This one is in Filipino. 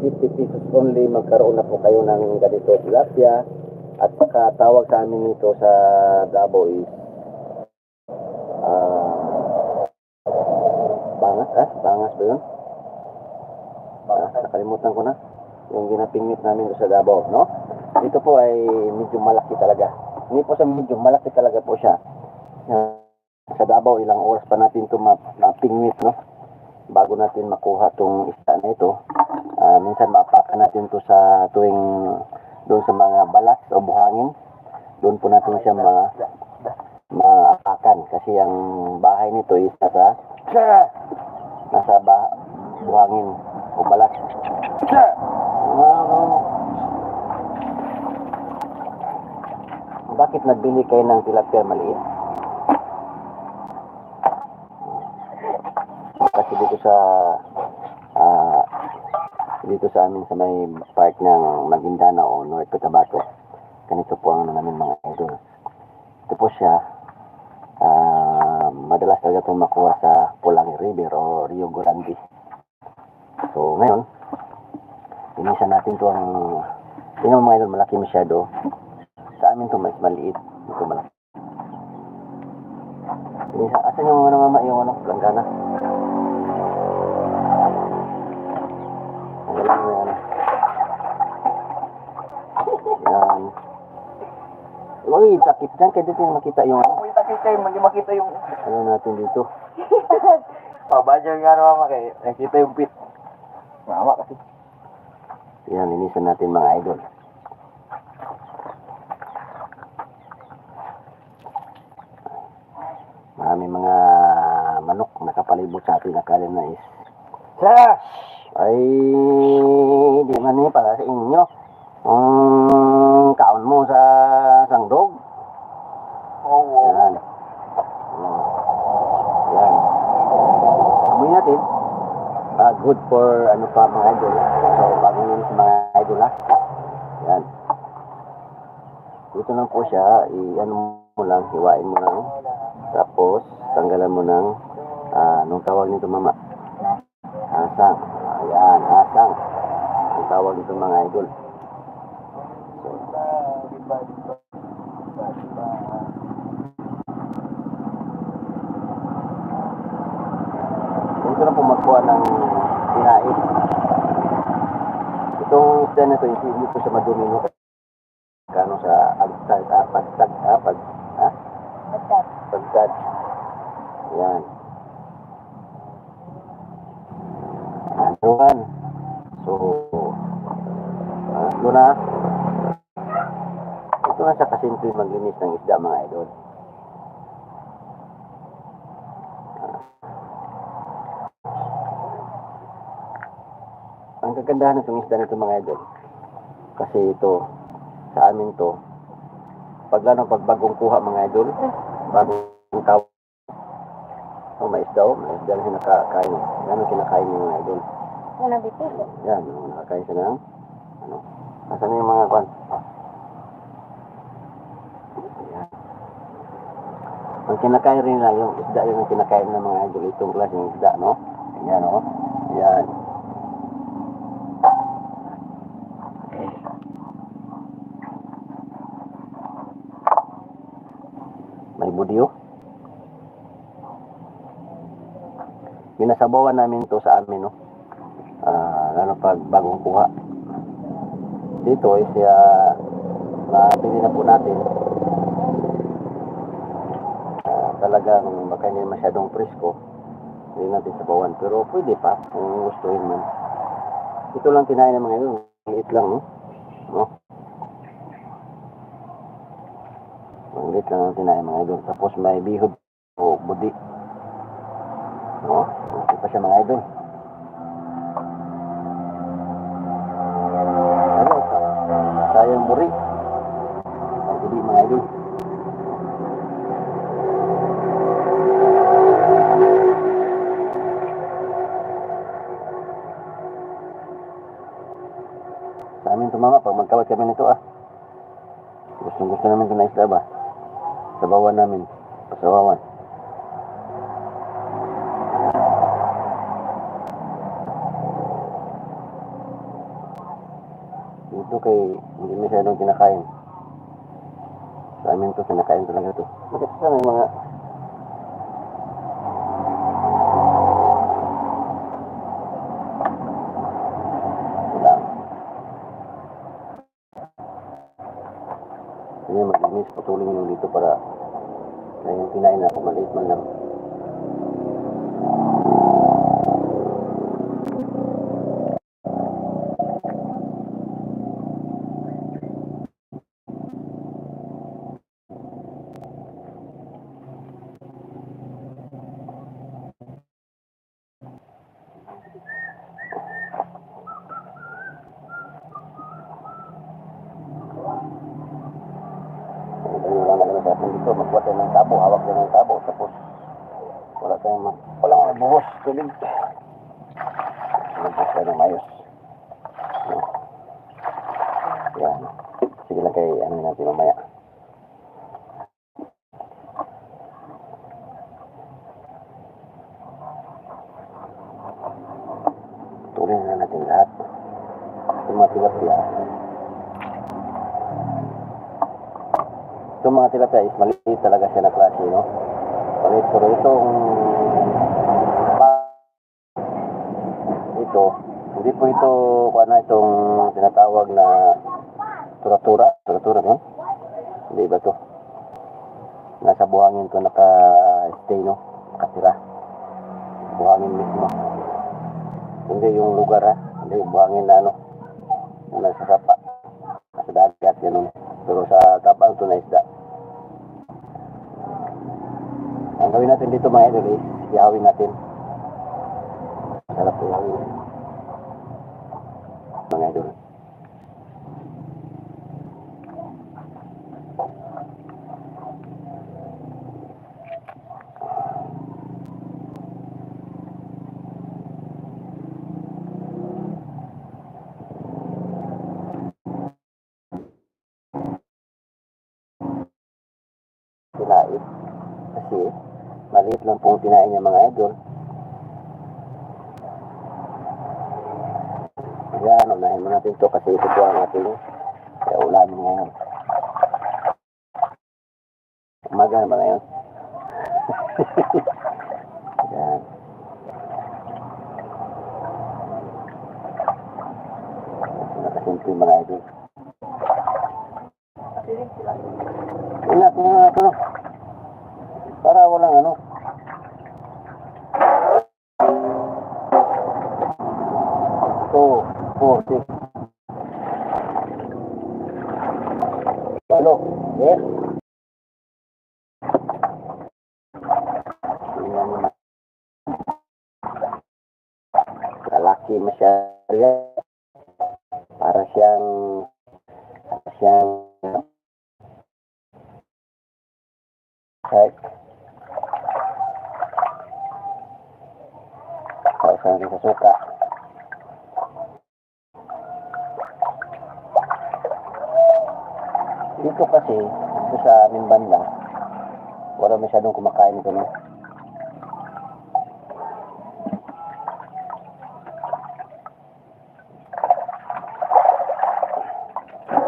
50 pesos only, magkaroon na po kayo ng ganito tilapia. At saka tawag sa amin nito sa Davao is ah bangas, ah? Bangas ba yun? Ah, nakalimutan ko na. Yung ginapingit namin sa Davao, no? Ito po ay medyo malaki talaga. Hindi po sa medyo malaki talaga po siya. Ah, sa Davao, ilang oras pa natin ito ma- mapingwit, no? Bago natin makuha tong isda na ito. Ah, minsan maapakan natin to sa tuwing doon sa mga balas o buhangin. Doon po natin siya ma maapakan kasi ang bahay nito is nasa nasa ba, buhangin o balas. Ah, bakit nagbili kayo ng tilapia maliit? Kasi dito sa ah dito sa amin sa may park ng Maguindanao North Cotabato, ganito po ang namin mga idol. Ito po siya, ah madalas talaga itong makuha sa Pulang River o Rio Grande. So ngayon, inisa natin to ang, mo mga idol, malaki masyado. Sa amin to mas maliit, ito malaki. Inisa, asan yung ano mama, yung ano, langgana? Yan. Yan. Uy, takip dyan. Kaya dito makita yung ano. Kung kita kayo, hindi makita yung... Ano natin dito. Pabadya nga naman mama kayo. Nakita yung pit. Mama kasi. Yan, inisan natin mga idol. Marami mga manok nakapalibot sa ating akalim na is. Slash! Ay, di man eh, para sa inyo. Ang kaon mo sa sangdog. Oo. Oh, Yan. Oh. Yan. Amoy natin. Ah, good for ano pa mga idol. So, bago yun sa mga idol ha. Yan. Dito lang po siya. I-ano mo lang, hiwain mo lang. Tapos, tanggalan mo ng, ah, anong tawag nito mama? Asang. Ayan, asang. Ang tawag nito mga idol. Dito na po magkuha ng tinaid. Itong isda na ito, hindi po siya madumi no? Kano sa agtag, ah, pagtag, ah, pag, ha? Pagtag. Yan. Ano yan? So, ah, doon na. Ito na sa kasimple maglinis ng isda mga idol. Ang kagandahan ng isda nito mga idol. Kasi ito, sa amin to, pag lalo pag bagong kuha mga idol, bagong tawag, oh, may isda oh, may isda na siya nakakain. Yan ang kinakain ng mga idol. Ano dito? Yan, nakakain siya ng, ano, asan yung mga kwan? Yan. Ang kinakain rin lang, yung isda yun ang kinakain ng mga idol, itong class yung isda, no? Yan, oh. Yan. May budyo. Binasabawan namin to sa amin, no? Ah, pag kuha. Dito is uh, nabili na po natin. Ah, talagang baka hindi masyadong presko. Hindi natin sabawan. Pero pwede pa kung gustuhin man. Ito lang kinain ng mga yun. Liit lang, no? No? Ang liit lang ang kinain mga idol. Tapos may bihod o budi. No? Okay pa siya mga idol. Sayang buri. Ang budi mga idol. Sa amin tumama pag magkawat kami nito ah. Gusto gusto namin ito na isda ba? Sabawan namin. Pasawawan. Ito kay hindi masyadong kinakain. Sa amin to, kinakain talaga to. Bakit sa may mga. Kaya maglinis, putulin yung dito para kaya yung kinain na maliit man lang. Kaya wala na kami sa dito, magbuhat tayo ng tabo, hawak tayo ng tabo, tapos wala tayong ma... Wala kang buhos, tulig. Magbuhos tayo ng mayos. Yan. Sige lang kay ano natin mamaya. Tuloy na natin lahat. Yung mga tilapia. Itong mga tilapia is maliit talaga siya na klase, no? Maliit pero itong ito, hindi po ito ano itong tinatawag na turatura, turatura no? Hindi ba to? Nasa buhangin to naka-stay, no? Nakatira. Buhangin mismo. Hindi yung lugar, ha? Hindi yung buhangin na ano, yung nasa sapa. Nasa dagat, ganun. Pero sa tapang to na isda. Ang gawin natin dito mga idol is ihawin natin. Sarap po ihawin. Mga idol. Sinait. Kasi maliit lang pong tinain niya mga idol. Ayan, unahin mo natin ito kasi ito po ang ating kaya ulamin ngayon. Umaga naman ngayon. Ayan. Nakasimple mga idol. Ingat, ingat, ano. Para walang ano. Two, four, six. Hello, yes. Tingnan mo na. Lalaki masyado yan. Para siyang, para Dito kasi, dito sa aming banda, wala masyadong kumakain ito, no?